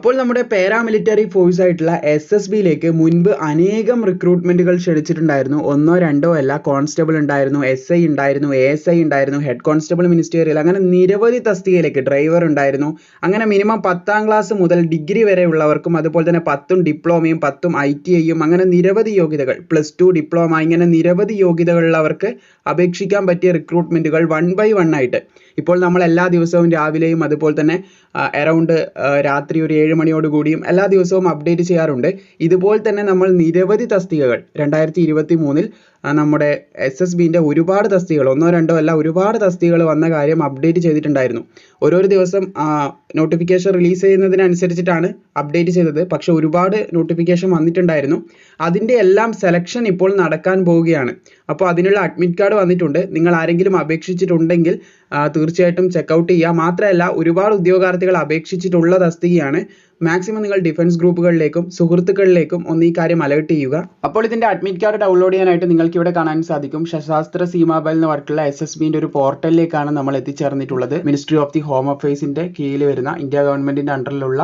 അപ്പോൾ നമ്മുടെ paramilitary force ആയിട്ടുള്ള എസ് എസ് ബിയിലേക്ക് മുൻപ് അനേകം റിക്രൂട്ട്മെന്റുകൾ ക്ഷണിച്ചിട്ടുണ്ടായിരുന്നു. ഒന്നോ രണ്ടോ അല്ല കോൺസ്റ്റബിൾ ഉണ്ടായിരുന്നു എസ് ഐ ഉണ്ടായിരുന്നു എ എസ് ഐ ഉണ്ടായിരുന്നു ഹെഡ് കോൺസ്റ്റബിൾ മിനിസ്റ്റീരിയൽ അങ്ങനെ നിരവധി തസ്തികയിലേക്ക് ഡ്രൈവർ ഉണ്ടായിരുന്നു. അങ്ങനെ മിനിമം പത്താം ക്ലാസ് മുതൽ ഡിഗ്രി വരെ ഉള്ളവർക്കും അതുപോലെ തന്നെ പത്തും ഡിപ്ലോമയും പത്തും ഐ ടി ഐയും അങ്ങനെ നിരവധി യോഗ്യതകൾ പ്ലസ് ടു ഡിപ്ലോമ ഇങ്ങനെ നിരവധി യോഗ്യതകളുള്ളവർക്ക് അപേക്ഷിക്കാൻ പറ്റിയ റിക്രൂട്ട്മെന്റുകൾ വൺ ബൈ വൺ ആയിട്ട്. ഇപ്പോൾ നമ്മൾ എല്ലാ ദിവസവും രാവിലെയും അതുപോലെ തന്നെ അറൗണ്ട് രാത്രി ഒരു ഏഴ് മണിയോട് കൂടിയും എല്ലാ ദിവസവും അപ്ഡേറ്റ് ചെയ്യാറുണ്ട്. ഇതുപോലെ തന്നെ നമ്മൾ നിരവധി തസ്തികകൾ രണ്ടായിരത്തി ഇരുപത്തി മൂന്നിൽ നമ്മുടെ എസ് എസ് ബിന്റെ ഒരുപാട് തസ്തികകൾ ഒന്നോ രണ്ടോ അല്ല ഒരുപാട് തസ്തികകൾ വന്ന കാര്യം അപ്ഡേറ്റ് ചെയ്തിട്ടുണ്ടായിരുന്നു. ഓരോരോ ദിവസം നോട്ടിഫിക്കേഷൻ റിലീസ് ചെയ്യുന്നതിനനുസരിച്ചിട്ടാണ് അപ്ഡേറ്റ് ചെയ്തത്. പക്ഷേ ഒരുപാട് നോട്ടിഫിക്കേഷൻ വന്നിട്ടുണ്ടായിരുന്നു. അതിന്റെ എല്ലാം സെലക്ഷൻ ഇപ്പോൾ നടക്കാൻ പോവുകയാണ്. അപ്പോൾ അതിനുള്ള അഡ്മിറ്റ് കാർഡ് വന്നിട്ടുണ്ട്. നിങ്ങൾ ആരെങ്കിലും അപേക്ഷിച്ചിട്ടുണ്ടെങ്കിൽ തീർച്ചയായിട്ടും ചെക്കൗട്ട് ചെയ്യുക മാത്രമല്ല ഒരുപാട് ഉദ്യോഗാർത്ഥികൾ അപേക്ഷിച്ചിട്ടുള്ള തസ്തികയാണ്. മാക്സിമം നിങ്ങൾ ഡിഫൻസ് ഗ്രൂപ്പുകളിലേക്കും സുഹൃത്തുക്കളിലേക്കും ഒന്ന് ഈ കാര്യം അലേർട്ട് ചെയ്യുക. അപ്പോൾ ഇതിന്റെ അഡ്മിറ്റ് കാർഡ് ഡൗൺലോഡ് ചെയ്യാനായിട്ട് നിങ്ങൾക്ക് ഇവിടെ കാണാൻ സാധിക്കും. ശാസ്ത്ര സീമാബൽ എന്ന് പറഞ്ഞിട്ടുള്ള എസ് എസ് ബിന്റെ ഒരു പോർട്ടലിലേക്കാണ് നമ്മൾ എത്തിച്ചേർന്നിട്ടുള്ളത്. മിനിസ്ട്രി ഓഫ് ദി ഹോം അഫയേഴ്സിന്റെ കീഴിൽ വരുന്ന ഇന്ത്യ ഗവൺമെന്റിന്റെ അണ്ടറിലുള്ള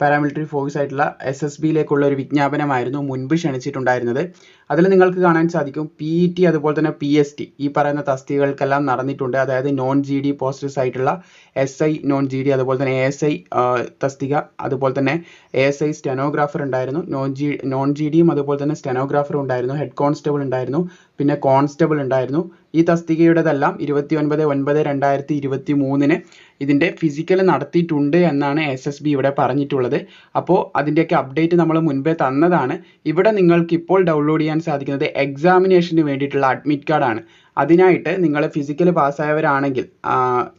പാരാമിലിറ്ററി ഫോഴ്സ് ആയിട്ടുള്ള എസ് എസ് ബിയിലേക്കുള്ള ഒരു വിജ്ഞാപനമായിരുന്നു മുൻപ് ക്ഷണിച്ചിട്ടുണ്ടായിരുന്നത്. അതിൽ നിങ്ങൾക്ക് കാണാൻ സാധിക്കും പി ഇ ടി അതുപോലെ തന്നെ പി എസ് ടി ഈ പറയുന്ന തസ്തികകൾക്കെല്ലാം നടന്നിട്ടുണ്ട്. അതായത് നോൺ ജി ഡി പോസ്റ്റേഴ്സ് ആയിട്ടുള്ള S I non G D അതുപോലെ തന്നെ എ എസ് ഐ തസ്തിക അതുപോലെ തന്നെ എ എസ് ഐ സ്റ്റെനോഗ്രാഫർ ഉണ്ടായിരുന്നു. നോൺ ജി നോൺ ജി ഡിയും അതുപോലെ തന്നെ സ്റ്റെനോഗ്രാഫർ ഉണ്ടായിരുന്നു. ഹെഡ് കോൺസ്റ്റബിൾ ഉണ്ടായിരുന്നു. പിന്നെ കോൺസ്റ്റബിൾ ഉണ്ടായിരുന്നു. ഈ തസ്തികയുടേതെല്ലാം ഇരുപത്തി ഒൻപത് ഒൻപത് രണ്ടായിരത്തി ഇരുപത്തി മൂന്നിന് ഇതിന്റെ ഫിസിക്കൽ നടത്തിയിട്ടുണ്ട് എന്നാണ് എസ് എസ് ബി ഇവിടെ പറഞ്ഞിട്ടുള്ളത്. അപ്പോൾ അതിന്റെയൊക്കെ അപ്ഡേറ്റ് നമ്മൾ മുൻപേ തന്നതാണ്. ഇവിടെ നിങ്ങൾക്ക് ഇപ്പോൾ ഡൗൺലോഡ് ചെയ്യാൻ സാധിക്കുന്നത് എക്സാമിനേഷന് വേണ്ടിയിട്ടുള്ള അഡ്മിറ്റ് കാർഡാണ് അതിനായിട്ട് നിങ്ങൾ ഫിസിക്കൽ പാസ്സായവരാണെങ്കിൽ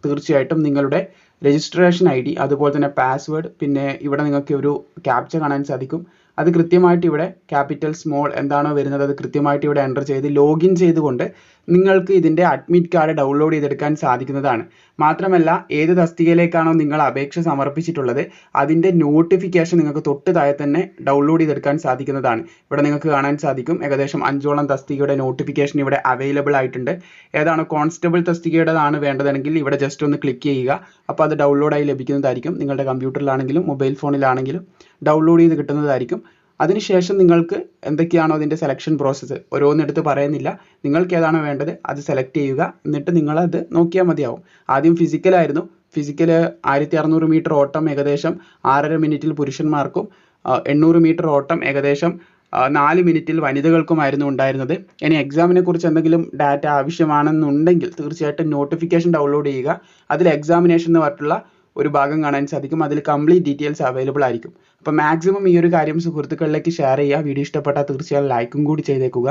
തീർച്ചയായിട്ടും നിങ്ങളുടെ രജിസ്ട്രേഷൻ ഐ ഡി അതുപോലെ തന്നെ പാസ്വേഡ് പിന്നെ ഇവിടെ നിങ്ങൾക്ക് ഒരു ക്യാപ്ച കാണാൻ സാധിക്കും. അത് കൃത്യമായിട്ട് ഇവിടെ ക്യാപിറ്റൽ സ്മോൾ എന്താണോ വരുന്നത് അത് കൃത്യമായിട്ട് ഇവിടെ എന്റർ ചെയ്ത് ലോഗിൻ ചെയ്തുകൊണ്ട് നിങ്ങൾക്ക് ഇതിന്റെ അഡ്മിറ്റ് കാർഡ് ഡൗൺലോഡ് ചെയ്തെടുക്കാൻ സാധിക്കുന്നതാണ്. മാത്രമല്ല ഏത് തസ്തികയിലേക്കാണോ നിങ്ങൾ അപേക്ഷ സമർപ്പിച്ചിട്ടുള്ളത് അതിന്റെ നോട്ടിഫിക്കേഷൻ നിങ്ങൾക്ക് തൊട്ട് താഴെ തന്നെ ഡൗൺലോഡ് ചെയ്തെടുക്കാൻ സാധിക്കുന്നതാണ്. ഇവിടെ നിങ്ങൾക്ക് കാണാൻ സാധിക്കും ഏകദേശം അഞ്ചോളം തസ്തികയുടെ നോട്ടിഫിക്കേഷൻ ഇവിടെ അവൈലബിൾ ആയിട്ടുണ്ട്. ഏതാണ് കോൺസ്റ്റബിൾ തസ്തികയുടേതാണ് വേണ്ടതെങ്കിൽ ഇവിടെ ജസ്റ്റ് ഒന്ന് ക്ലിക്ക് ചെയ്യുക. അപ്പോൾ അത് ഡൗൺലോഡായി ലഭിക്കുന്നതായിരിക്കും. നിങ്ങളുടെ കമ്പ്യൂട്ടറിലാണെങ്കിലും മൊബൈൽ ഫോണിലാണെങ്കിലും ഡൗൺലോഡ് ചെയ്ത് കിട്ടുന്നതായിരിക്കും. അതിനുശേഷം നിങ്ങൾക്ക് എന്തൊക്കെയാണോ അതിന്റെ സെലക്ഷൻ പ്രോസസ്സ് ഓരോന്നെടുത്ത് പറയുന്നില്ല. നിങ്ങൾക്ക് ഏതാണോ വേണ്ടത്? അത് സെലക്ട് ചെയ്യുക. എന്നിട്ട് നിങ്ങളത് നോക്കിയാൽ മതിയാവും. ആദ്യം ഫിസിക്കലായിരുന്നു ഫിസിക്കൽ ആയിരത്തി അറുന്നൂറ് മീറ്റർ ഓട്ടം ഏകദേശം ആറര മിനിറ്റിൽ പുരുഷന്മാർക്കും എണ്ണൂറ് മീറ്റർ ഓട്ടം ഏകദേശം നാല് മിനിറ്റിൽ വനിതകൾക്കുമായിരുന്നു ഉണ്ടായിരുന്നത്. ഇനി എക്സാമിനെ കുറിച്ച് എന്തെങ്കിലും ഡാറ്റ ആവശ്യമാണെന്നുണ്ടെങ്കിൽ തീർച്ചയായിട്ടും നോട്ടിഫിക്കേഷൻ ഡൗൺലോഡ് ചെയ്യുക. അതിൽ എക്സാമിനേഷൻ എന്ന് പറഞ്ഞിട്ടുള്ള ഒരു ഭാഗം കാണാൻ സാധിക്കും. അതിൽ കംപ്ലീറ്റ് ഡീറ്റെയിൽസ് അവൈലബിൾ ആയിരിക്കും. അപ്പോൾ മാക്സിമം ഈ ഒരു കാര്യം സുഹൃത്തുക്കളിലേക്ക് ഷെയർ ചെയ്യുക. വീഡിയോ ഇഷ്ടപ്പെട്ടാൽ തീർച്ചയായും ലൈക്കും കൂടി ചെയ്തേക്കുക.